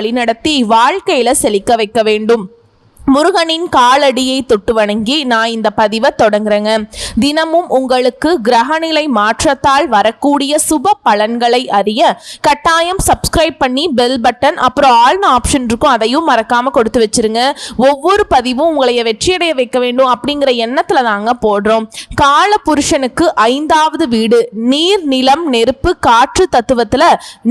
வழிநடத்தி வாழ்க்கையில செழிக்க வைக்க வேண்டும். முருகனின் காலடியை தொட்டு வணங்கி நான் இந்த பதிவை தொடங்குறேங்க. தினமும் உங்களுக்கு கிரகநிலை மாற்றத்தால் வரக்கூடிய சுப பலன்களை அறிய கட்டாயம் சப்ஸ்கிரைப் பண்ணி பெல் பட்டன் அப்புறம் ஆல்னு ஆப்ஷன் இருக்கும் அதையும் மறக்காம கொடுத்து வச்சிருங்க. ஒவ்வொரு பதிவும் உங்களை வெற்றியடைய வைக்க வேண்டும் அப்படிங்கிற எண்ணத்துல தாங்க போடுறோம். கால புருஷனுக்கு ஐந்தாவது வீடு நீர் நிலம் நெருப்பு காற்று தத்துவத்துல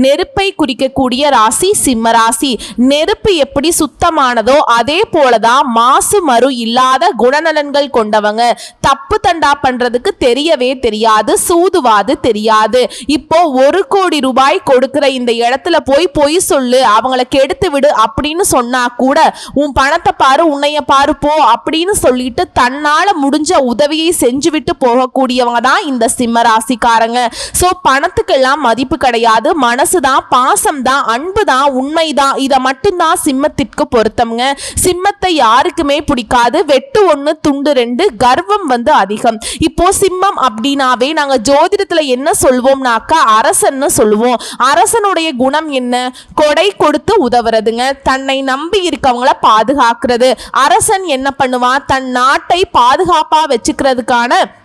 நெருப்பை குறிக்கக்கூடிய ராசி சிம்ம ராசி. நெருப்பு எப்படி சுத்தமானதோ அதே போலதான் மாசு மறு இல்லாத குணநலன்கள் கொண்டவங்க. தப்பு தண்டா பண்றதுக்கு தெரியவே தெரியாது சூதுவாது தெரியாது. இப்போ ஒரு கோடி ரூபாய் கொடுக்கிற இந்த இடத்துல போய் பொய் சொல்லு அவங்கள கெடுத்து விடு அப்படின்னு சொன்னா கூட உன் பணத்தை பாரு உன்னைய பாரு போ அப்படின்னு சொல்லிட்டு தன்னால முடிஞ்ச உதவியை செஞ்சுவிட்டு போகக்கூடியவங்க தான் இந்த சிம்ம ராசிக்காரங்க. ஸோ பணத்துக்கெல்லாம் மதிப்பு கிடையாது மனசு தான் பாசம் தான் அன்பு தான் உண்மை தான். இதை மட்டும்தான் சிம்மத்திற்கு பொருத்தம்ங்க. சிம்மத்தை யாருக்குமே பிடிக்காது. வெட்டு ஒன்று துண்டு ரெண்டு கர்வம் வந்து அதிகம். இப்போ சிம்மம் அப்படின்னாவே நாங்க ஜோதிடத்துல என்ன சொல்வோம்னாக்கா அரசன்னு சொல்லுவோம். அரசனுடைய குணம் என்ன? கொடை கொடுத்து உதவுறதுங்க. தன்னை நம்பி இருக்கவங்கள பாதுகாக்கிறது. அரசன் என்ன பண்ணுவான்? தன் நாட்டை பாதுகாப்பா வச்சுக்கிறதுக்கான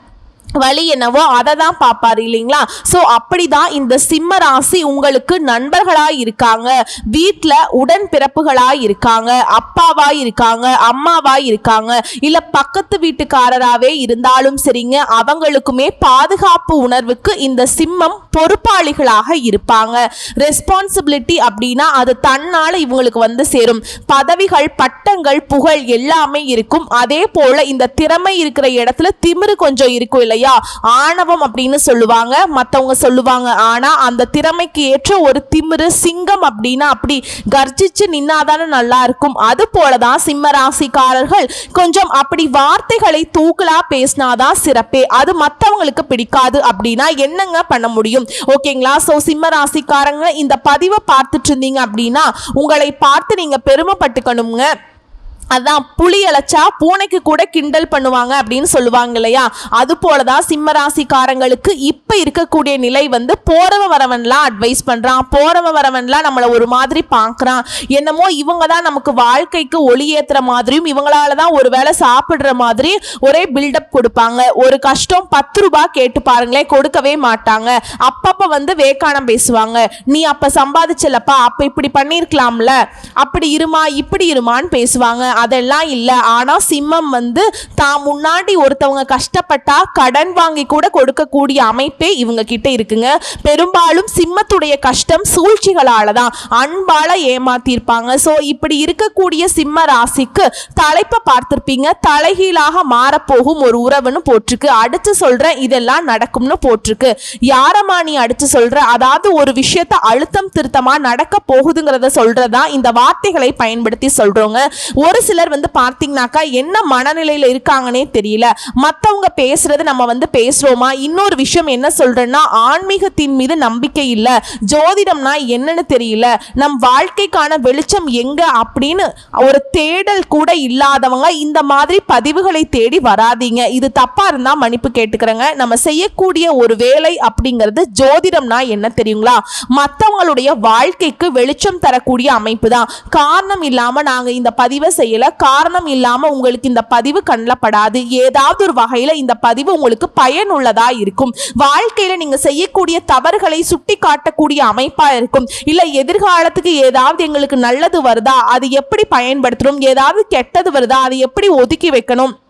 வழி என்னவோ அதை தான் பார்ப்பாரு இல்லைங்களா? ஸோ அப்படிதான் இந்த சிம்ம ராசி உங்களுக்கு நண்பர்களா இருக்காங்க. வீட்டில் உடன் பிறப்புகளா இருக்காங்க. அப்பாவா இருக்காங்க அம்மாவா இருக்காங்க. இல்லை பக்கத்து வீட்டுக்காரராகவே இருந்தாலும் சரிங்க அவங்களுக்குமே பாதுகாப்பு உணர்வுக்கு இந்த சிம்மம் பொறுப்பாளிகளாக இருப்பாங்க. ரெஸ்பான்சிபிலிட்டி அப்படின்னா அது தன்னால இவங்களுக்கு வந்து சேரும். பதவிகள் பட்டங்கள் புகழ் எல்லாமே இருக்கும். அதே போல இந்த திறமை இருக்கிற இடத்துல திமிரு கொஞ்சம் இருக்கும் இல்லையா? ஆணவம் அப்படின்னு சொல்லுவாங்க. மற்றவங்க சொல்லுவாங்க ஆனால் அந்த திறமைக்கு ஏற்ற ஒரு திமிரு சிங்கம் அப்படின்னா அப்படி கர்ஜிச்சு நின்னாதானே நல்லா இருக்கும் அது போலதான் சிம்ம ராசிக்காரர்கள் கொஞ்சம் அப்படி வார்த்தைகளை தூக்கலா பேசினாதான் சிறப்பே. அது மற்றவங்களுக்கு பிடிக்காது அப்படின்னா என்னங்க பண்ண முடியும்? ஓகேங்களா? ஸோ சிம்ம ராசிக்காரங்க இந்த பதிவை பார்த்துட்டு இருந்தீங்க அப்படின்னா உங்களை பார்த்து நீங்க பெருமைப்பட்டுக்கணுங்க அதான் புலி அழைச்சா பூனைக்கு கூட கிண்டல் பண்ணுவாங்க அப்படின்னு சொல்லுவாங்க இல்லையா? அது போலதான் தான் சிம்மராசிக்காரங்களுக்கு இப்ப இருக்கக்கூடிய நிலை வந்து போறவன் வரவன்லாம் அட்வைஸ் பண்றான். போறவன் வரவன்லாம் நம்மளை ஒரு மாதிரி பார்க்குறான். என்னமோ இவங்க தான் நமக்கு வாழ்க்கைக்கு ஒளி ஏத்துற மாதிரியும் இவங்களால தான் ஒரு வேளை சாப்பிடுற மாதிரி ஒரே பில்டப் கொடுப்பாங்க. ஒரு கஷ்டம் பத்து ரூபாய் கேட்டு பாருங்களேன் கொடுக்கவே மாட்டாங்க. அப்பப்ப வந்து வேக்கானம் பேசுவாங்க. நீ அப்ப சம்பாதிச்சலப்பா அப்ப இப்படி பண்ணியிருக்கலாம்ல அப்படி இருமா இப்படி இருமான்னு பேசுவாங்க. அதெல்லாம் இல்லை. ஆனால் சிம்மம் வந்து தான் முன்னாடி ஒருத்தவங்க கஷ்டப்பட்டா கடன் வாங்கி கூட கொடுக்கக்கூடிய அமைப்பே இவங்க கிட்ட இருக்குங்க. பெரும்பாலும் சிம்மத்துடைய கஷ்டம் சூழ்ச்சிகளால தான் அன்பால ஏமாத்திருப்பாங்க. ஸோ இப்படி இருக்கக்கூடிய சிம்ம ராசிக்கு தலைப்பை பார்த்துருப்பீங்க. தலைகீழாக மாறப்போகும் ஒரு உறவுன்னு போட்டிருக்கு. அடிச்சு சொல்றேன் இதெல்லாம் நடக்கும்னு போட்டிருக்கு. யாரம்மா நீ அடிச்சு சொல்ற? அதாவது ஒரு விஷயத்த அழுத்தம் திருத்தமா நடக்க போகுதுங்கிறத சொல்றதா இந்த வார்த்தைகளை பயன்படுத்தி சொல்றோங்க. ஒரு சிலர் வந்து பார்த்தீங்கன்னாக்கா என்ன மனநிலையில இருக்காங்கன்னே தெரியல. மற்றவங்க பேசுறது நம்ம வந்து பேசுறோமா? இன்னொரு விஷயம் என்ன சொல்றேன்னா ஆன்மீகத்தின் மீது நம்பிக்கை இல்லை. ஜோதிடம்னா என்னன்னு தெரியல. நம் வாழ்க்கைக்கான வெளிச்சம் எங்க அப்படின்னு ஒரு தேடல் கூட இல்லாதவங்க இந்த மாதிரி பதிவுகளை தேடி வராதீங்க. இது தப்பாக இருந்தால் மன்னிப்பு கேட்டுக்கிறேங்க. நம்ம செய்யக்கூடிய ஒரு வேலை அப்படிங்கிறது ஜோதிடம்னா என்ன தெரியுங்களா? மற்றவங்களுடைய வாழ்க்கைக்கு வெளிச்சம் தரக்கூடிய அமைப்பு தான். காரணம் இல்லாமல் நாங்கள் இந்த பதிவை செய்யல காரணம் இல்லாம உங்களுக்கு இந்த பதிவு கண்ணப்படாது ஏதாவது ஒரு வகையில இந்த பதிவு உங்களுக்கு பயனுள்ளதா இருக்கும். வாழ்க்கையில நீங்க செய்யக்கூடிய தவறுகளை சுட்டி காட்டக்கூடிய அமைப்பா இருக்கும். இல்ல எதிர்காலத்துக்கு ஏதாவது எங்களுக்கு நல்லது வருதா? அது எப்படி பயன்படுத்தணும்? ஏதாவது கெட்டது வருதா? அதை எப்படி ஒதுக்கி வைக்கணும்?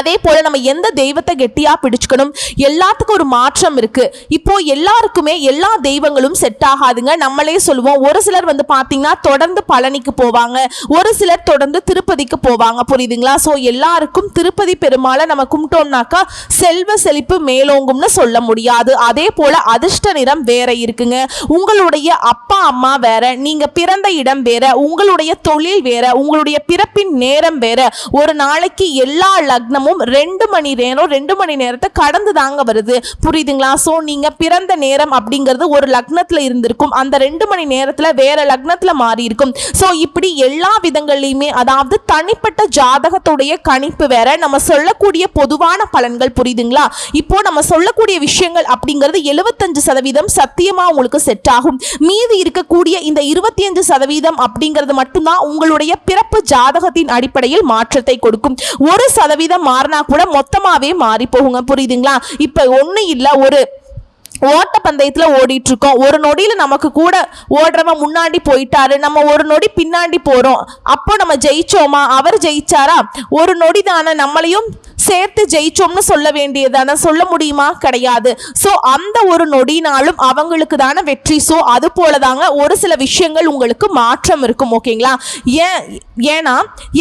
அதே போல நம்ம எந்த தெய்வத்தை கெட்டியா பிடிச்சுக்கணும்? எல்லாத்துக்கும் ஒரு மாற்றம் இருக்கு. இப்போ எல்லாருக்குமே எல்லா தெய்வங்களும் செட் ஆகாதுங்க. நம்மளே சொல்லுவோம் ஒரு சிலர் வந்து பாத்தீங்கன்னா தொடர்ந்து பழனிக்கு போவாங்க. ஒரு சிலர் தொடர்ந்து திருப்பதிக்கு போவாங்க. புரியுதுங்களா? ஸோ எல்லாருக்கும் திருப்பதி பெருமாளை நம்ம கும்பிட்டோம்னாக்கா செல்வ செழிப்பு மேலோங்கும்னு சொல்ல முடியாது. அதே போல அதிர்ஷ்ட நிறம் வேற இருக்குங்க. உங்களுடைய அப்பா அம்மா வேற நீங்க பிறந்த இடம் வேற உங்களுடைய தொழில் வேற உங்களுடைய பிறப்பின் நேரம் வேற. ஒரு நாளைக்கு எல்லா லக்னம் தினமும் ரெண்டு மணி நேரம் ரெண்டு மணி நேரத்தை கடந்து தாங்க வருது. புரியுதுங்களா? ஸோ நீங்க பிறந்த நேரம் அப்படிங்கிறது ஒரு லக்னத்தில் இருந்திருக்கும். அந்த ரெண்டு மணி நேரத்துல வேற லக்னத்துல மாறி இருக்கும். ஸோ இப்படி எல்லா விதங்கள்லையுமே அதாவது தனிப்பட்ட ஜாதகத்துடைய கணிப்பு வேற நம்ம சொல்லக்கூடிய பொதுவான பலன்கள் புரியுதுங்களா? இப்போ நம்ம சொல்லக்கூடிய விஷயங்கள் அப்படிங்கிறது எழுபத்தஞ்சு சதவீதம் சத்தியமா உங்களுக்கு செட் ஆகும். மீதி இருக்கக்கூடிய இந்த இருபத்தி அஞ்சு சதவீதம் அப்படிங்கிறது மட்டும்தான் உங்களுடைய பிறப்பு ஜாதகத்தின் அடிப்படையில் மாற்றத்தை கொடுக்கும். ஒரு சதவீதம் மாறினா கூட மொத்தமாகவே மாறி போகுங்க. புரியுதுங்களா? இப்போ ஒன்றும் இல்லை ஒரு ஓட்ட பந்தயத்தில் ஓடிட்டு இருக்கோம் ஒரு நொடியில் நமக்கு கூட ஓடுறவன் முன்னாடி போயிட்டாரு. நம்ம ஒரு நொடி பின்னாடி போகிறோம் அப்போ நம்ம ஜெயிச்சோமா? அவர் ஜெயிச்சாரா? ஒரு நொடி தானே நம்மளையும் சேர்த்து ஜெயிச்சோம்னு சொல்ல வேண்டியதான சொல்ல முடியுமா? கிடையாது. ஸோ அந்த ஒரு நொடினாலும் அவங்களுக்கு தானே வெற்றி. ஸோ அது போல தாங்க ஒரு சில விஷயங்கள் உங்களுக்கு மாற்றம் இருக்கும் ஓகேங்களா ஏன் ஏன்னா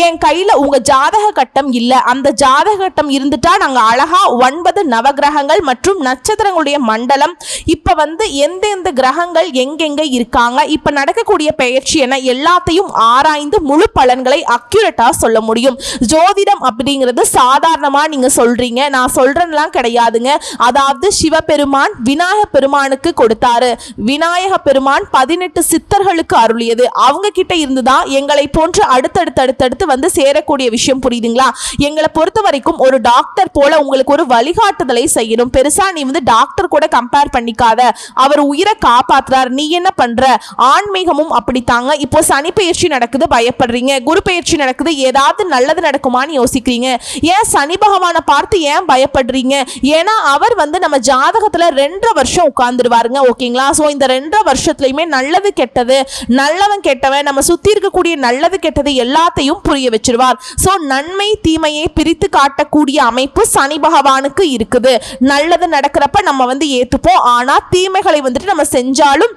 என் கையில் உங்கள் ஜாதக கட்டம் இல்லை. அந்த ஜாதக கட்டம் இருந்துட்டா நாங்கள் அழகாக ஒன்பது நவகிரகங்கள் மற்றும் நட்சத்திரங்களுடைய மண்டலம். இப்போ வந்து எந்தெந்த கிரகங்கள் எங்கெங்கே இருக்காங்க? இப்போ நடக்கக்கூடிய பெயர்ச்சி என எல்லாத்தையும் ஆராய்ந்து முழு பலன்களை அக்யூரேட்டாக சொல்ல முடியும். ஜோதிடம் அப்படிங்கிறது சாதாரண காரணமாக நீங்கள் சொல்றீங்க. நான் சொல்கிறேன்லாம் கிடையாதுங்க. அதாவது சிவபெருமான் விநாயக பெருமானுக்கு கொடுத்தாரு. விநாயக பெருமான் பதினெட்டு சித்தர்களுக்கு அருளியது. அவங்க கிட்ட இருந்து தான் எங்களை போன்று அடுத்தடுத்து அடுத்தடுத்து வந்து சேரக்கூடிய விஷயம் புரியுதுங்களா? எங்களை பொறுத்த வரைக்கும் ஒரு டாக்டர் போல உங்களுக்கு ஒரு வழிகாட்டுதலை செய்யணும். பெருசா நீ வந்து டாக்டர் கூட கம்பேர் பண்ணிக்காத. அவர் உயிரை காப்பாத்துறார். நீ என்ன பண்ற? ஆன்மீகமும் அப்படித்தாங்க. இப்போ சனி பயிற்சி நடக்குது. பயப்படுறீங்க. குரு பயிற்சி நடக்குது. ஏதாவது நல்லது நடக்குமான்னு யோசிக்கிறீங்க. ஏன் சனி பகவானை பார்த்து ஏன் பயப்படுறீங்க? ஏன்னா அவர் வந்து நம்ம ஜாதகத்தில் ரெண்டரை வருஷம் உட்காந்துருவாருங்க ஓகேங்களா? ஸோ இந்த ரெண்டரை வருஷத்துலையுமே நல்லது கெட்டது நல்லவன் கெட்டவன் நம்ம சுற்றி இருக்கக்கூடிய நல்லது கெட்டது எல்லாத்தையும் புரிய வச்சிருவார். ஸோ நன்மை தீமையை பிரித்து காட்டக்கூடிய அமைப்பு சனி பகவானுக்கு இருக்குது. நல்லது நடக்கிறப்ப நம்ம வந்து ஏற்றுப்போம் ஆனால் தீமைகளை வந்துட்டு நம்ம செஞ்சாலும்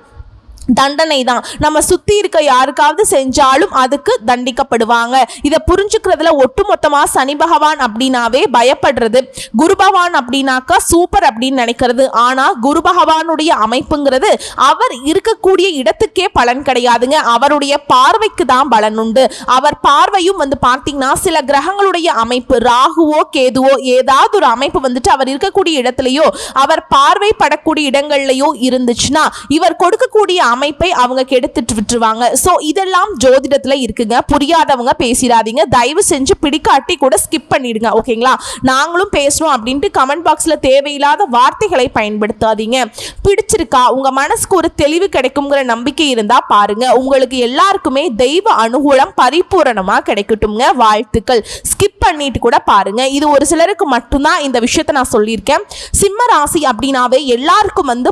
தண்டனை தான் நம்ம சுத்தி இருக்க யாருக்காவது செஞ்சாலும் அதுக்கு தண்டிக்கப்படுவாங்க. இதை புரிஞ்சுக்கிறதுல ஒட்டுமொத்தமாக சனி பகவான் அப்படின்னாவே பயப்படுறது. குரு பகவான் அப்படின்னாக்கா சூப்பர் அப்படின்னு நினைக்கிறது. ஆனா குரு பகவானுடைய அமைப்புங்கிறது அவர் இருக்கக்கூடிய இடத்துக்கே பலன் கிடையாதுங்க. அவருடைய பார்வைக்கு தான் பலன் உண்டு. அவர் பார்வையும் வந்து பார்த்தீங்கன்னா சில கிரகங்களுடைய அமைப்பு ராகுவோ கேதுவோ ஏதாவது ஒரு அமைப்பு வந்துட்டு அவர் இருக்கக்கூடிய இடத்துலயோ அவர் பார்வைப்படக்கூடிய இடங்கள்லயோ இருந்துச்சுன்னா இவர் கொடுக்கக்கூடிய அமைப்பை அவங்க கெடுத்துட்டு விட்டுருவாங்க. ஸோ இதெல்லாம் ஜோதிடத்தில் இருக்குங்க. புரியாதவங்க பேசிடாதீங்க. தயவு செஞ்சு பிடிக்காட்டி கூட ஸ்கிப் பண்ணிடுங்க. ஓகேங்களா நாங்களும் பேசணும் அப்படின்ட்டு கமெண்ட் பாக்ஸில் தேவையில்லாத வார்த்தைகளை பயன்படுத்தாதீங்க. பிடிச்சிருக்கா? உங்கள் மனசுக்கு ஒரு தெளிவு கிடைக்குங்கிற நம்பிக்கை இருந்தால் பாருங்க. உங்களுக்கு எல்லாருக்குமே தெய்வ அனுகூலம் பரிபூரணமாக கிடைக்கட்டும்ங்க. வாழ்த்துக்கள். ஸ்கிப் பண்ணிட்டு கூட பாருங்க. இது ஒரு சிலருக்கு மட்டும்தான் இந்த விஷயத்த நான் சொல்லியிருக்கேன். சிம்ம ராசி அப்படின்னாவே எல்லாருக்கும் வந்து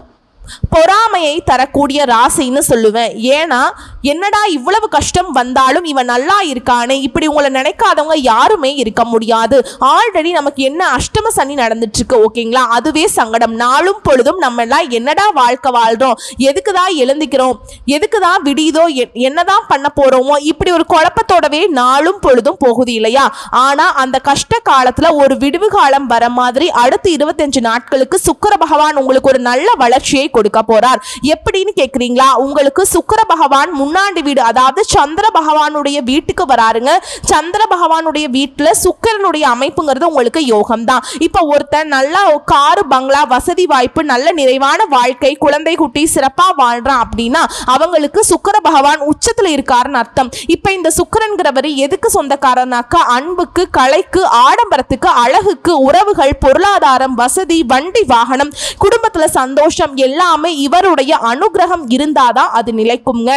பொறாமையை தரக்கூடிய ராசின்னு சொல்லுவேன். ஏன்னா என்னடா இவ்வளவு கஷ்டம் வந்தாலும் இவன் நல்லா இருக்கானே? இப்படி உங்களை நினைக்காதவங்க யாருமே இருக்க முடியாது. ஆல்ரெடி நமக்கு என்ன அஷ்டம சனி நடந்துட்டு இருக்கு ஓகேங்களா? அதுவே சங்கடம். நாளும் பொழுதும் நம்ம எல்லாம் என்னடா வாழ்க்கை வாழ்றோம்? எதுக்கு தான் எழுந்திக்கிறோம்? எதுக்கு தான் விடியுதோ என்னதான் பண்ண போறோமோ? இப்படி ஒரு குழப்பத்தோடவே நாளும் பொழுதும் போகுது இல்லையா? ஆனா அந்த கஷ்ட காலத்துல ஒரு விடுவு காலம் வர மாதிரி அடுத்து இருபத்தஞ்சு நாட்களுக்கு சுக்கர பகவான் உங்களுக்கு ஒரு நல்ல வளர்ச்சியை கொடுக்க போறார். எப்படின்னு கேக்குறீங்களா? உங்களுக்கு சுக்கர பகவான் முன்னாண்டு வீடு அதாவது சந்திர பகவானுடைய வீட்டுக்கு வராருங்க. சந்திர பகவானுடைய வீட்டில் சுக்கிரனுடைய அமைப்புங்கிறது உங்களுக்கு யோகம் தான் இப்போ ஒருத்தன் நல்லா காரு பங்களா வசதி வாய்ப்பு நல்ல நிறைவான வாழ்க்கை குழந்தை குட்டி சிறப்பாக வாழ்கிறான் அப்படின்னா அவங்களுக்கு சுக்கர பகவான் உச்சத்தில் இருக்காருன்னு அர்த்தம். இப்போ இந்த சுக்கிரன்கிறவர் எதுக்கு சொந்தக்காரனாக்கா அன்புக்கு கலைக்கு ஆடம்பரத்துக்கு அழகுக்கு உறவுகள் பொருளாதாரம் வசதி வண்டி வாகனம் குடும்பத்தில் சந்தோஷம் எல்லாமே இவருடைய அனுகிரகம் இருந்தாதான் அது நிலைக்குங்க.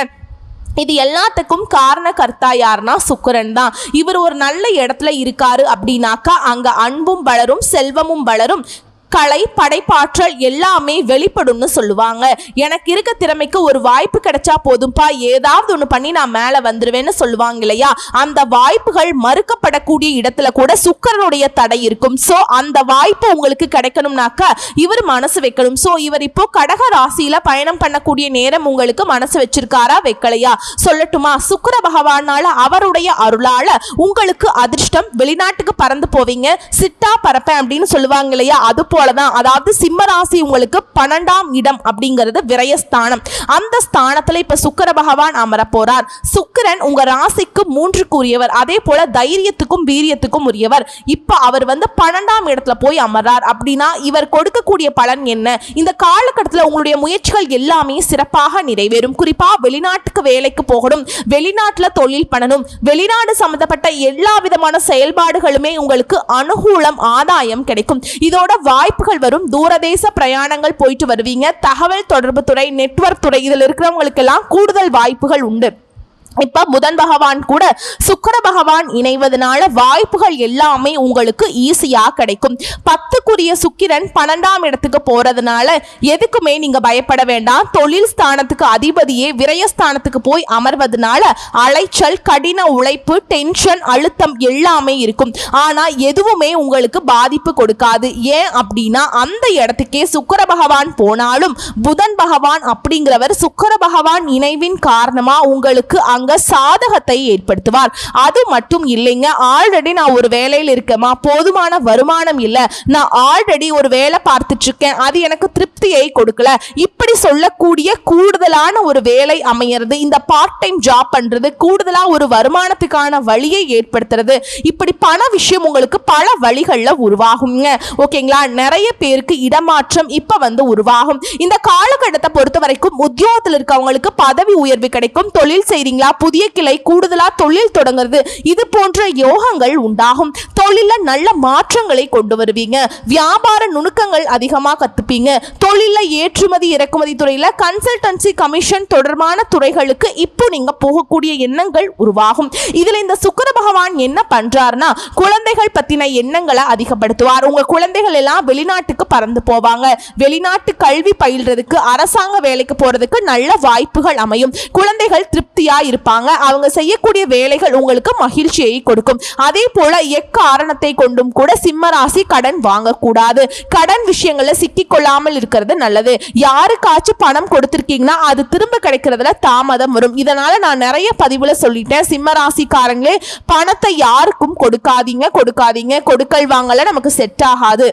இது எல்லாத்துக்கும் காரண கர்த்தா யாருன்னா சுக்கிரன் தான். இவர் ஒரு நல்ல இடத்துல இருக்காரு அப்படின்னாக்கா அங்க அன்பும் வளரும் செல்வமும் வளரும். கலை படைப்பாற்றல் எல்லாமே வெளிப்படும்னு சொல்லுவாங்க. எனக்கு இருக்க திறமைக்கு ஒரு வாய்ப்பு கிடைச்சா போதும்பா. ஏதாவது ஒன்று பண்ணி நான் மேலே வந்துடுவேன்னு சொல்லுவாங்க இல்லையா? அந்த வாய்ப்புகள் மறுக்கப்படக்கூடிய இடத்துல கூட சுக்கரனுடைய தடை இருக்கும். ஸோ அந்த வாய்ப்பு உங்களுக்கு கிடைக்கணும்னாக்க இவர் மனசு வைக்கணும். ஸோ இவர் இப்போ கடக ராசியில பயணம் பண்ணக்கூடிய நேரம் உங்களுக்கு மனசு வச்சிருக்காரா? வைக்கலையா? சொல்லட்டுமா? சுக்கிர பகவானால அவருடைய அருளால உங்களுக்கு அதிர்ஷ்டம் வெளிநாட்டுக்கு பறந்து போவீங்க. சிட்டா பறப்பேன் அப்படின்னு சொல்லுவாங்க இல்லையா? அது போலதான் அதாவது சிம்ம ராசி உங்களுக்கு பன்னெண்டாம் இடம் அப்படிங்கிறது விரயஸ்தானம். அந்த ஸ்தானத்துல இப்ப சுக்கர பகவான் அமர போறார் சுக்கிரன் உங்க ராசிக்கு மூன்றுக்கு உரியவர் அதே போல தைரியத்துக்கும் வீரியத்துக்கும் உரியவர். இப்ப அவர் வந்து பன்னெண்டாம் இடத்துல போய் அமர்றார் அப்படின்னா இவர் கொடுக்கக்கூடிய பலன் என்ன? இந்த காலகட்டத்தில் உங்களுடைய முயற்சிகள் எல்லாமே சிறப்பாக நிறைவேறும். குறிப்பா வெளிநாட்டுக்கு வேலைக்கு போகணும் வெளிநாட்டுல தொழில் பண்ணணும் வெளிநாடு சம்பந்தப்பட்ட எல்லா விதமான செயல்பாடுகளுமே உங்களுக்கு அனுகூலம் ஆதாயம் கிடைக்கும். இதோட வாய்ப்புகள் வரும். தூரதேச பிரயாணங்கள் போயிட்டு வருவீங்க. தகவல் தொடர்பு துறை நெட்வொர்க் துறை இதில் இருக்கிறவங்களுக்கெல்லாம் கூடுதல் வாய்ப்புகள் உண்டு. இப்ப புதன் பகவான் கூட சுக்கர பகவான் இணைவதனால வாய்ப்புகள் எல்லாமே உங்களுக்கு ஈஸியா கிடைக்கும். பத்துக்குரிய சுக்கிரன் பன்னெண்டாம் இடத்துக்கு போறதுனால எதுக்குமே நீங்க பயப்பட வேண்டாம். தொழில் ஸ்தானத்துக்கு அதிபதியே விரயஸ்தானத்துக்கு போய் அமர்வதனால அலைச்சல் கடின உழைப்பு டென்ஷன் அழுத்தம் எல்லாமே இருக்கும். ஆனா எதுவுமே உங்களுக்கு பாதிப்பு கொடுக்காது. ஏன் அப்படின்னா அந்த இடத்துக்கே சுக்கர பகவான் போனாலும் புதன் பகவான் அப்படிங்கிறவர் சுக்கர பகவான் இணைவின் காரணமா உங்களுக்கு அங்க சாதகத்தை ஏற்படுத்துவார். அது மட்டும் இல்லைங்க ஆல்ரெடி நான் ஒரு வேலையில் இருக்கேமா போதுமான வருமானம் இல்லை. நான் ஆல்ரெடி ஒரு வேலை பார்த்துட்டு இருக்கேன் அது எனக்கு திருப்தியை கொடுக்கல. இப்படி சொல்லக்கூடிய கூடுதலான ஒரு வேலை அமையிறது இந்த பார்ட் டைம் ஜாப் பண்றது கூடுதலா ஒரு வருமானத்துக்கான வழியை ஏற்படுத்துறது இப்படி பண விஷயம் உங்களுக்கு பல வழிகளில் உருவாகுங்க ஓகேங்களா? நிறைய பேருக்கு இடமாற்றம் இப்ப வந்து உருவாகும். இந்த காலகட்டத்தை பொறுத்த வரைக்கும் உத்தியோகத்தில் இருக்கவங்களுக்கு பதவி உயர்வு கிடைக்கும் தொழில் செய்றீங்களா புதிய கிளை கூடுதலா தொழில் தொடங்குறது. இது போன்ற யோகங்கள் உண்டாகும். தொழில நல்ல மாற்றங்களை கொண்டு வருவீங்க. வியாபார நுணுக்கங்கள் அதிகமா கத்துப்பீங்க. தொழில ஏற்றுமதி இறக்குமதி துறையில கன்சல்டன்சி கமிஷன் தொடர்பான துறைகளுக்கு இப்போ நீங்க போகக்கூடிய எண்ணங்கள் உருவாகும். இதுல இந்த சுக்கர பகவான் என்ன பண்றாருன்னா குழந்தைகள் பத்தின எண்ணங்களை அதிகப்படுத்துவார். உங்க குழந்தைகள் எல்லாம் வெளிநாட்டுக்கு பறந்து போவாங்க. வெளிநாட்டு கல்வி பயில்றதுக்கு அரசாங்க வேலைக்கு போறதுக்கு நல்ல வாய்ப்புகள் அமையும். குழந்தைகள் திருப்தியா இருப்பாங்க. இருப்பாங்க. அவங்க செய்யக்கூடிய வேலைகள் உங்களுக்கு மகிழ்ச்சியை கொடுக்கும். அதே போல எக்காரணத்தை கொண்டும் கூட சிம்மராசி கடன் வாங்கக்கூடாது. கடன் விஷயங்கள்ல சிக்கிக் கொள்ளாமல் இருக்கிறது நல்லது. யாருக்காச்சும் பணம் கொடுத்திருக்கீங்கன்னா அது திரும்ப கிடைக்கிறதுல தாமதம் வரும். இதனால நான் நிறைய பதிவுல சொல்லிட்டேன். சிம்மராசிக்காரங்களே பணத்தை யாருக்கும் கொடுக்காதீங்க கொடுக்காதீங்க. கொடுக்கல் வாங்கல நமக்கு செட் ஆகாது.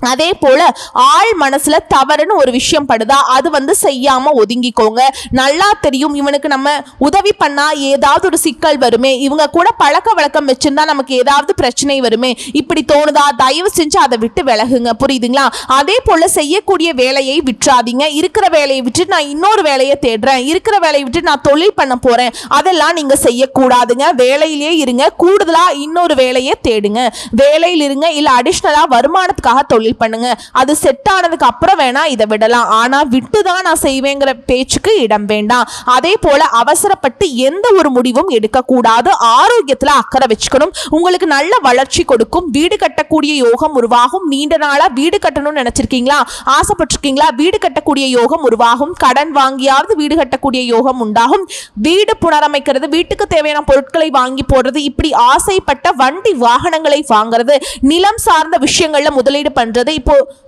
அதே போல ஆள் மனசுல தவறுன்னு ஒரு விஷயம் படுதா? அது வந்து செய்யாம ஒதுங்கிக்கோங்க. நல்லா தெரியும். இவனுக்கு நம்ம உதவி பண்ணா ஏதாவது ஒரு சிக்கல் வருமே. இவங்க கூட பழக்க வழக்கம் வச்சிருந்தா நமக்கு ஏதாவது பிரச்சனை வருமே. இப்படி தோணுதா? தயவு செஞ்சு அதை விட்டு விலகுங்க. புரியுதுங்களா? அதே போல செய்யக்கூடிய வேலையை விட்டுறாதீங்க. இருக்கிற வேலையை விட்டு நான் இன்னொரு வேலையை தேடுறேன். இருக்கிற வேலையை விட்டு நான் தொழில் பண்ண போறேன். அதெல்லாம் நீங்க செய்யக்கூடாதுங்க. வேலையிலேயே இருங்க. கூடுதலா இன்னொரு வேலையை தேடுங்க. வேலையில் இருங்க. இல்ல அடிஷ்னலா வருமானத்துக்காக தொழில் பண்ணுங்க. அது செட் ஆனதுக்கு அப்புறம் வேணா இதை விடலாம். ஆனா விட்டு தான் நான் செய்வேங்கிற பேச்சுக்கு இடம் வேண்டாம். அதே போல அவசரப்பட்டு எந்த ஒரு முடிவும் எடுக்கக்கூடாது. ஆரோக்கியத்துல அக்கறை வச்சுக்கணும். உங்களுக்கு நல்ல வளர்ச்சி கொடுக்கும். வீடு கட்டக்கூடிய யோகம் உருவாகும். நீண்ட நாளா வீடு கட்டணும்னு நினைச்சிருக்கீங்களா? ஆசைப்பட்டிருக்கீங்களா? வீடு கட்டக்கூடிய யோகம் உருவாகும். கடன் வாங்கியாவது வீடு கட்டக்கூடிய யோகம் உண்டாகும். வீடு புனரமைக்கிறது வீட்டுக்கு தேவையான பொருட்களை வாங்கி போடுறது இப்படி ஆசைப்பட்ட வண்டி வாகனங்களை வாங்குறது நிலம் சார்ந்த விஷயங்கள்ல முதலீடு பண்றது இப்போ இரு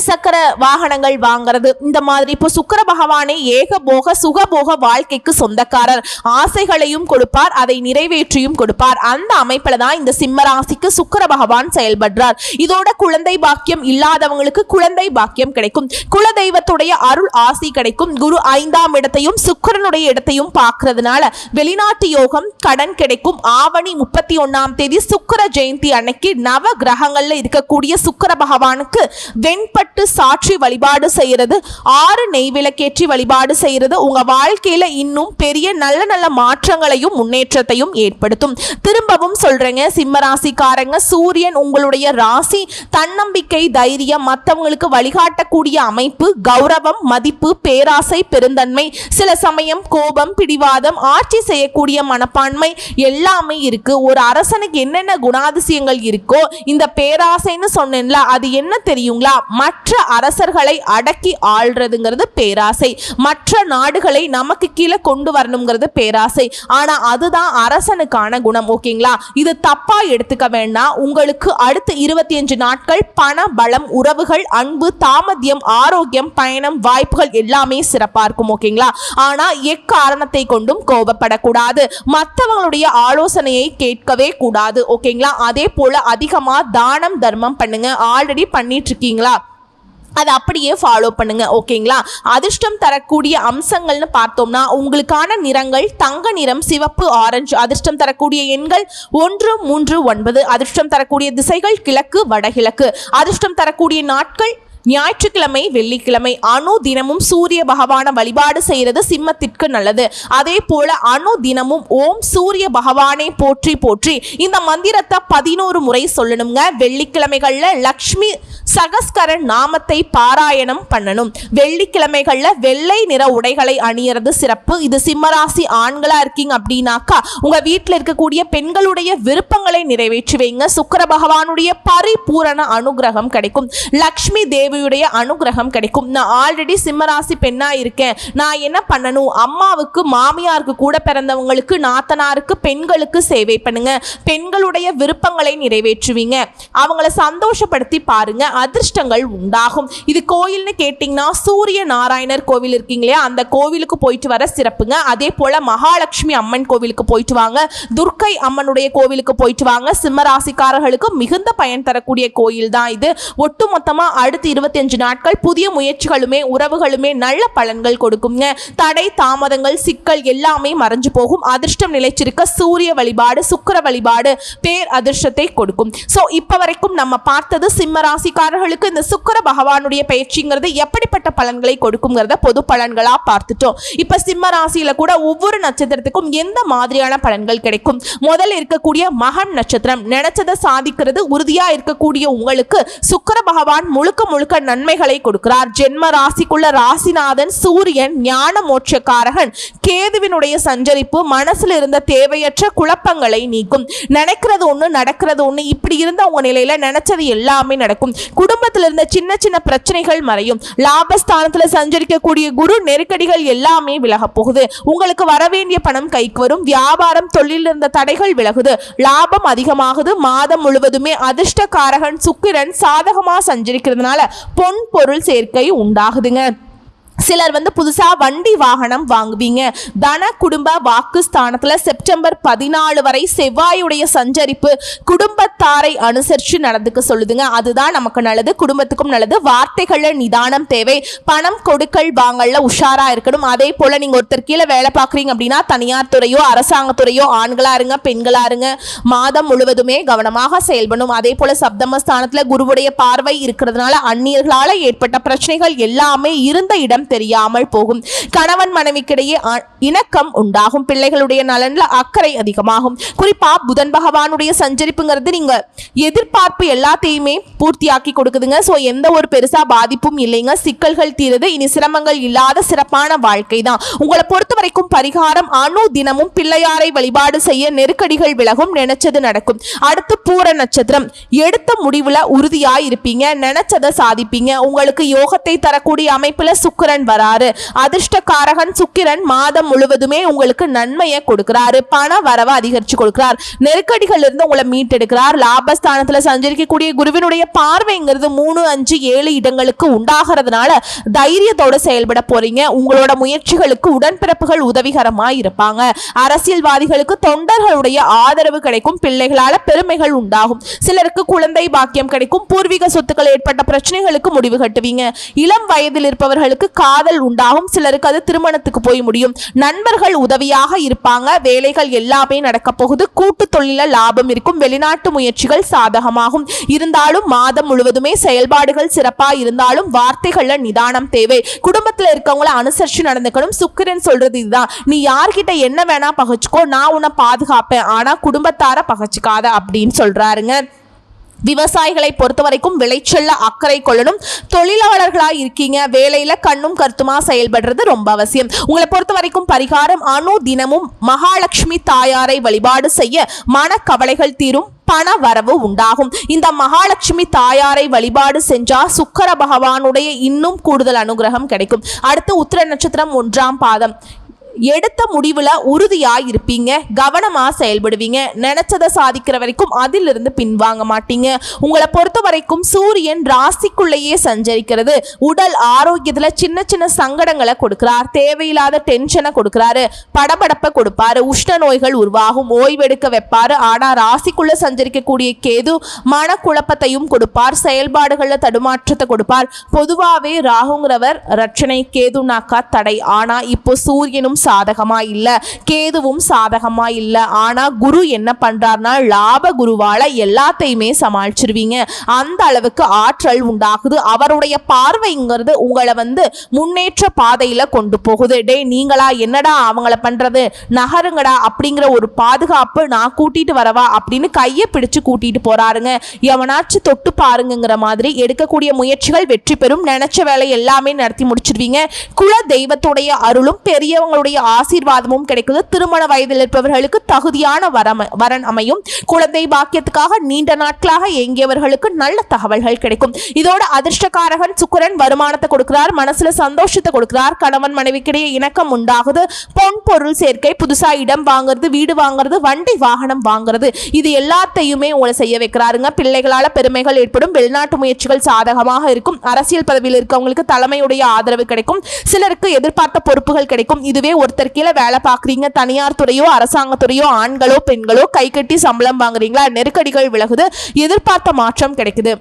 சக்கர வாகனங்கள் வாங்குறது. இந்த மாதிரி இப்போ சுக்கர பகவானே ஏகபோக சுகபோக வாழ்க்கைக்கு சொந்தக்காரர். ஆசைகளையும் கொடுப்பார் அதை நிறைவேற்றியும் கொடுப்பார். அந்த அமைப்பில் தான் இந்த சிம்ம ராசிக்கு பகவான் செயல்படுறார். இதோட குழந்தை பாக்கியம் இல்லாதவங்களுக்கு குழந்தை பாக்கியம் கிடைக்கும். குலதெய்வத்துடைய அருள் ஆசி கிடைக்கும். குரு ஐந்தாம் இடத்தையும் சுக்கரனுடைய இடத்தையும் பார்க்கறதுனால வெளிநாட்டு யோகம் கடன் கிடைக்கும். ஆவணி முப்பத்தி ஒன்னாம் தேதி சுக்கிர ஜெயந்தி அன்னைக்கு நவ கிரகங்கள்ல இருக்கக்கூடிய சுக்கர பகவானுக்கு வெண் தென்பட்டு சாட்சி வழிபாடு செய்கிறது. ஆறு நெய் விளக்கேற்றி வழிபாடு செய்கிறது. உங்க வாழ்க்கையில இன்னும் பெரிய நல்ல நல்ல மாற்றங்களையும் முன்னேற்றத்தையும் ஏற்படுத்தும். திரும்பவும் சொல்றேங்க சிம்ம ராசிக்காரங்க சூரியன் உங்களுடைய ராசி தன்னம்பிக்கை தைரியம் மற்றவங்களுக்கு வழிகாட்டக்கூடிய அமைப்பு கௌரவம் மதிப்பு பேராசை பெருந்தன்மை சில சமயம் கோபம் பிடிவாதம் ஆட்சி செய்யக்கூடிய மனப்பான்மை எல்லாமே இருக்கு. ஒரு அரசனுக்கு என்னென்ன குணாதிசயங்கள் இருக்கோ இந்த பேராசைன்னு சொன்னேன்ல அது என்ன தெரியுங்களா? மற்ற அரசர்களை அடக்கி ஆள்றதுங்கிறது பேராசை. மற்ற நாடுகளை நமக்கு கீழே கொண்டு வரணுங்கிறது பேராசை. ஆனா அதுதான் அரசனுக்கான குணம் ஓகேங்களா? இது தப்பா எடுத்துக்க வேண்டாம். உங்களுக்கு அடுத்த இருபத்தி அஞ்சு நாட்கள் பண பலம் உறவுகள் அன்பு தாமதியம் ஆரோக்கியம் பயணம் வாய்ப்புகள் எல்லாமே சிறப்பா இருக்கும் ஓகேங்களா? ஆனா எக்காரணத்தை கொண்டும் கோபப்படக்கூடாது. மற்றவங்களுடைய ஆலோசனையை கேட்கவே கூடாது ஓகேங்களா? அதே போல அதிகமா தானம் தர்மம் பண்ணுங்க. ஆல்ரெடி பண்ணிட்டு இருக்கீங்களா? அதை அப்படியே ஃபாலோ பண்ணுங்க ஓகேங்களா அதிர்ஷ்டம் தரக்கூடிய அம்சங்கள்னு பார்த்தோம்னா உங்களுக்கான நிறங்கள் தங்க நிறம் சிவப்பு ஆரஞ்சு அதிர்ஷ்டம் தரக்கூடிய எண்கள் ஒன்று மூன்று ஒன்பது அதிர்ஷ்டம் தரக்கூடிய திசைகள் கிழக்கு வடகிழக்கு. அதிர்ஷ்டம் தரக்கூடிய நாட்கள் ஞாயிற்றுக்கிழமை வெள்ளிக்கிழமை அணு தினமும் சூரிய பகவான வழிபாடு செய்யறது சிம்மத்திற்கு நல்லது. அதே போல அணு தினமும் ஓம் சூரிய பகவானை போற்றி போற்றி இந்த மந்திரத்தை பதினோரு முறை சொல்லணுங்க வெள்ளிக்கிழமைகள்ல லக்ஷ்மி சகஸ்கரன் நாமத்தை பாராயணம் பண்ணணும். வெள்ளிக்கிழமைகள்ல வெள்ளை நிற உடைகளை அணியறது சிறப்பு. இது சிம்மராசி ஆண்களா இருக்கீங்க அப்படின்னாக்கா உங்க வீட்டில் இருக்கக்கூடிய பெண்களுடைய விருப்பங்களை நிறைவேற்றி வைங்க. சுக்கிர பகவானுடைய பரிபூரண அனுகிரகம் கிடைக்கும். லக்ஷ்மி தேவியுடைய அனுகிரகம் கிடைக்கும். நான் ஆல்ரெடி சிம்மராசி பெண்ணா இருக்கேன். நான் என்ன பண்ணணும்? அம்மாவுக்கு மாமியாருக்கு கூட பிறந்தவங்களுக்கு நாத்தனாருக்கு பெண்களுக்கு சேவை பண்ணுங்க. பெண்களுடைய விருப்பங்களை நிறைவேற்றுவீங்க. அவங்கள சந்தோஷப்படுத்தி பாருங்க. அதிர்ஷ்டங்கள் உண்டாகும். இது கோயில்னு கேட்டிங்கன்னா சூரிய நாராயணர் கோவில் இருக்கீங்களே அந்த கோவிலுக்கு போயிட்டு வர சிறப்புங்க. அதே போல மகாலட்சுமி அம்மன் கோவிலுக்கு போயிட்டு வாங்க. துர்க்கை அம்மனுடைய கோவிலுக்கு போயிட்டு வாங்க. சிம்ம ராசிக்காரர்களுக்கு மிகுந்த பயன் தரக்கூடிய கோயில் தான் இது. ஒட்டுமொத்தமாக அடுத்து இருபது இருபத்தஞ்சு நாட்கள் புதிய முயற்சிகளுமே உறவுகளுமே நல்ல பலன்கள் கொடுக்குங்க. தடை தாமதங்கள் சிக்கல் எல்லாமே மறைஞ்சு போகும். அதிர்ஷ்டம் நிலைச்சிருக்க சூரிய வழிபாடு சுக்கிர வழிபாடு பேர் அதிர்ஷ்டத்தை கொடுக்கும். ஸோ இப்போ வரைக்கும் நம்ம பார்த்தது சிம்ம ராசிக்காரர்களுக்கு இந்த சுக்கர பகவானுடைய பயிற்சிங்கிறது எப்படிப்பட்ட பலன்களை கொடுக்குங்கிறத பொது பலன்களா பார்த்துட்டோம். இப்போ சிம்ம ராசியில் கூட ஒவ்வொரு நட்சத்திரத்துக்கும் எந்த மாதிரியான பலன்கள் கிடைக்கும்? முதல்ல இருக்கக்கூடிய மகன் நட்சத்திரம். நினைச்சதை சாதிக்கிறது உறுதியா இருக்கக்கூடிய உங்களுக்கு சுக்கர பகவான் முழுக்க முழுக்க நன்மைகளை கொடுக்கிறார். ஜென்ம ராசிக்குள்ள ராசிநாதன் சூரியன் ஞான மோட்சக்காரகன். கேதுவினுடைய சஞ்சரிப்பு மனசில் இருந்த தேவையற்ற குழப்பங்களை நீக்கும். நினைக்கிறது ஒன்று நடக்கிறது ஒன்று இப்படி இருந்த உங்க நிலையில நினைச்சது எல்லாமே நடக்கும். குடும்பத்தில் இருந்த சின்ன சின்ன பிரச்சனைகள் மறையும். லாபஸ்தானத்துல சஞ்சரிக்கக்கூடிய குரு நெருக்கடிகள் எல்லாமே விலகப் போகுது. உங்களுக்கு வரவேண்டிய பணம் கைக்கு வரும். வியாபாரம் தொழிலில் இருந்த தடைகள் விலகுது. லாபம் அதிகமாகுது. மாதம் முழுவதுமே அதிர்ஷ்டக்காரகன் சுக்கிரன் சாதகமா சஞ்சரிக்கிறதுனால பொன் பொருள் சேர்க்கை உண்டாகுதுங்க. சிலர் வந்து புதுசாக வண்டி வாகனம் வாங்குவீங்க. தன குடும்ப வாக்குஸ்தானத்தில் செப்டம்பர் பதினாலு வரை செவ்வாயுடைய சஞ்சரிப்பு குடும்பத்தாரை அனுசரித்து நடந்துக்க சொல்லுதுங்க. அதுதான் நமக்கு நல்லது குடும்பத்துக்கும் நல்லது. வார்த்தைகளில் நிதானம் தேவை. பணம் கொடுக்கல் வாங்கல உஷாராக இருக்கணும். அதே போல் நீங்கள் ஒருத்தர் கீழே வேலை பார்க்குறீங்க அப்படின்னா தனியார் துறையோ அரசாங்கத்துறையோ ஆண்களாக இருங்க பெண்களாக இருங்க மாதம் முழுவதுமே கவனமாக செயல்படும் அதே போல் சப்தமஸ்தானத்தில் குருவுடைய பார்வை இருக்கிறதுனால அந்நியர்களால் ஏற்பட்ட பிரச்சனைகள் எல்லாமே இருந்த இடம் தெரியாமல் போகும். கணவன் மனைவிக்கிடையே இணக்கம் உண்டாகும். பிள்ளைகளுடைய நலன்ல அக்கறை அதிகமாகும். குறிப்பா புதன் பகவானுடைய சஞ்சரிப்புங்கிறது நீங்க எதிர்பார்ப்பு எல்லாத்தையுமே பூர்த்தியாக்கி கொடுக்குதுங்க. ஸோ எந்த ஒரு பெருசா பாதிப்பும் இல்லைங்க. சிக்கல்கள் தீரது. இனி சிரமங்கள் இல்லாத சிறப்பான வாழ்க்கை தான். உங்களை பொறுத்த வரைக்கும் பரிகாரம் அணு தினமும் பிள்ளையாரை வழிபாடு செய்ய நெருக்கடிகள் விலகும். நினைச்சது நடக்கும். அடுத்து பூர நட்சத்திரம். எடுத்த முடிவுல உறுதியா இருப்பீங்க நினைச்சதை சாதிப்பீங்க. உங்களுக்கு யோகத்தை தரக்கூடிய அமைப்புல சுக்கரன் வராரு. அதிர்ஷ்டக்காரகன் சுக்கிரன் மாதம் முழுவதுமே உங்களுக்கு நன்மையை கொடுக்கிறாரு. பண வரவை அதிகரிச்சு கொடுக்கிறார். நெருக்கடிகள் இருந்து உங்களை மீட்டெடுக்கிறார். லாபஸ்தானத்துல சஞ்சரிக்கக்கூடிய குருவினுடைய பார்வைங்கிறது மூணு அஞ்சு ஏழு இடங்களுக்கு உண்டாகிறதுனால தைரியத்தோட செயல்பட போறீங்க. உங்களோட முயற்சிகளுக்கு உடன்பிறப்புகள் உதவிகரமா இருப்பாங்க. அரசியல்வாதிகளுக்கு தொண்டர்களுடைய ஆதரவு கிடைக்கும். பிள்ளைகளால பெருமைகள் உண்டாகும். சிலருக்கு குழந்தை பாக்கியம் கிடைக்கும். பூர்வீக சொத்துக்கள் ஏற்பட்ட பிரச்சனைகளுக்கு முடிவு கட்டுவீங்க. இளம் வயதில் இருப்பவர்களுக்கு கா காதல் உண்டாகும். சிலருக்கு அது திருமணத்துக்கு போய் முடியும். நண்பர்கள் உதவியாக இருப்பாங்க. வேலைகள் எல்லாமே நடக்க போகுது. கூட்டு தொழில லாபம் இருக்கும். வெளிநாட்டு முயற்சிகள் சாதகமாகும். இருந்தாலும் மாதம் முழுவதுமே செயல்பாடுகள் சிறப்பா இருந்தாலும் வார்த்தைகள்ல நிதானம் தேவை. குடும்பத்துல இருக்கவங்கள அனுசரிச்சு நடந்துக்கணும். சுக்கிரன் சொல்றது இதுதான். நீ யார்கிட்ட என்ன வேணா பகச்சுக்கோ. நான் உன்னை பாதுகாப்பேன். ஆனா குடும்பத்தார பகச்சுக்காத அப்படின்னு சொல்றாருங்க. விவசாயிகளை பொறுத்த வரைக்கும் விளைச்சல்ல அக்கறை கொள்ளணும். தொழிலாளர்களா இருக்கீங்க. வேலையில கண்ணும் கருத்துமா செயல்படுறது ரொம்ப அவசியம். உங்களை பொறுத்த வரைக்கும் பரிகாரம் அணு தினமும் மகாலட்சுமி தாயாரை வழிபாடு செய்ய மனக்கவலைகள் தீரும் பண வரவு உண்டாகும். இந்த மகாலட்சுமி தாயாரை வழிபாடு செஞ்சா சுக்கர பகவானுடைய இன்னும் கூடுதல் அனுகிரகம் கிடைக்கும். அடுத்து உத்திர நட்சத்திரம் ஒன்றாம் பாதம். எடுத்த முடிவில் உறுதியாக இருப்பீங்க கவனமாக செயல்படுவீங்க நினச்சதை சாதிக்கிற வரைக்கும் அதிலிருந்து பின்வாங்க மாட்டீங்க. உங்களை பொறுத்த வரைக்கும் சூரியன் ராசிக்குள்ளேயே சஞ்சரிக்கிறது. உடல் ஆரோக்கியத்தில் சின்ன சின்ன சங்கடங்களை கொடுக்கிறார் தேவையில்லாத டென்ஷனை கொடுக்கிறாரு படபடப்பை கொடுப்பாரு உஷ்ண நோய்கள் உருவாகும் ஓய்வெடுக்க வைப்பாரு. ஆனால் ராசிக்குள்ளே சஞ்சரிக்கக்கூடிய கேது மனக்குழப்பத்தையும் கொடுப்பார் செயல்பாடுகளில் தடுமாற்றத்தை கொடுப்பார். பொதுவாகவே ராகுங்கிறவர் ரட்சணை கேதுனாக்கா தடை. ஆனால் இப்போ சூரியனும் சாதகமா இல்ல கேதுவும் சாதகமா இல்ல ஆனா குரு என்ன பண்றாருன்னா லாப குருவால எல்லாத்தையுமே சமாளிச்சிருவீங்க. அந்த அளவுக்கு ஆற்றல் உண்டாகுது. அவருடைய பார்வைங்கிறது உங்களை வந்து முன்னேற்ற பாதையில கொண்டு போகுது. டே நீங்களா என்னடா அவங்கள பண்றது? நகருங்கடா அப்படிங்கிற ஒரு பாதுகாப்பு நான் கூட்டிட்டு வரவா அப்படின்னு கையை பிடிச்சு கூட்டிட்டு போறாருங்க. எவனாச்சும் தொட்டு பாருங்கங்கிற மாதிரி எடுக்கக்கூடிய முயற்சிகள் வெற்றி பெறும். நினைச்ச வேலை எல்லாமே நடத்தி முடிச்சிருவீங்க. குல தெய்வத்துடைய அருளும் பெரியவங்களுடைய ஆசீர்வாதமும் கிடைக்குது. திருமண வயதில் இருப்பவர்களுக்கு தகுதியான வரம வரன் அமையும். குழந்தை பாக்கியத்துக்காக நீண்ட நாட்களாக இயங்கியவர்களுக்கு நல்ல தகவல்கள் கிடைக்கும். இதோட அதிர்ஷ்டக்காரகன் சுக்கரன் வருமானத்தை கொடுக்கிறார் மனசுல சந்தோஷத்தை கொடுக்கிறார். கணவன் மனைவிக்கிடையே இணக்கம் உண்டாகுது. பொன் பொருள் சேர்க்கை புதுசா இடம் வாங்குறது வீடு வாங்குறது வண்டி வாகனம் வாங்குறது இது எல்லாத்தையுமே உங்களை செய்ய வைக்கிறாருங்க. பிள்ளைகளால பெருமைகள் ஏற்படும். வெளிநாட்டு முயற்சிகள் சாதகமாக இருக்கும். அரசியல் பதவியில் இருக்கவங்களுக்கு தலைமையுடைய ஆதரவு கிடைக்கும். சிலருக்கு எதிர்பார்த்த பொறுப்புகள் கிடைக்கும். இதுவே ஒருத்தர் கீழே வேலை பார்க்குறீங்க தனியார் துறையோ அரசாங்கத்துறையோ ஆண்களோ பெண்களோ கை கட்டி சம்பளம் வாங்குறீங்களா? நெருக்கடிகள் விலகுது எதிர்பார்த்த மாற்றம் கிடைக்குது.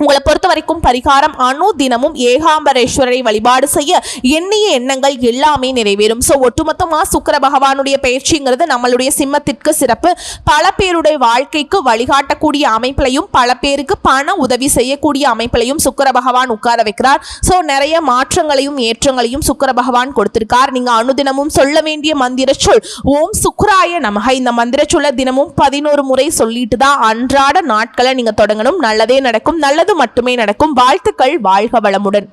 உங்களை பொறுத்த வரைக்கும் பரிகாரம் அணு தினமும் ஏகாம்பரேஸ்வரரை வழிபாடு செய்ய எண்ணிய எண்ணங்கள் எல்லாமே நிறைவேறும். ஸோ ஒட்டுமொத்தமாக சுக்கர பகவானுடைய பயிற்சிங்கிறது நம்மளுடைய சிம்மத்திற்கு சிறப்பு. பல பேருடைய வாழ்க்கைக்கு வழிகாட்டக்கூடிய அமைப்பிலையும் பல பேருக்கு பண உதவி செய்யக்கூடிய அமைப்பிலையும் சுக்கர பகவான் உட்கார வைக்கிறார். ஸோ நிறைய மாற்றங்களையும் ஏற்றங்களையும் சுக்கர பகவான் கொடுத்திருக்கார். நீங்க அனுதினமும் சொல்ல வேண்டிய மந்திர சொல் ஓம் சுக்ராய நமக இந்த மந்திர சொல்ல தினமும் பதினோரு முறை சொல்லிட்டு தான் அன்றாட நாட்களை நீங்க தொடங்கணும். நல்லதே நடக்கும். நல்லது மட்டுமே நடக்கும் வாழ்த்துக்கள் வாழ்க வளமுடன்.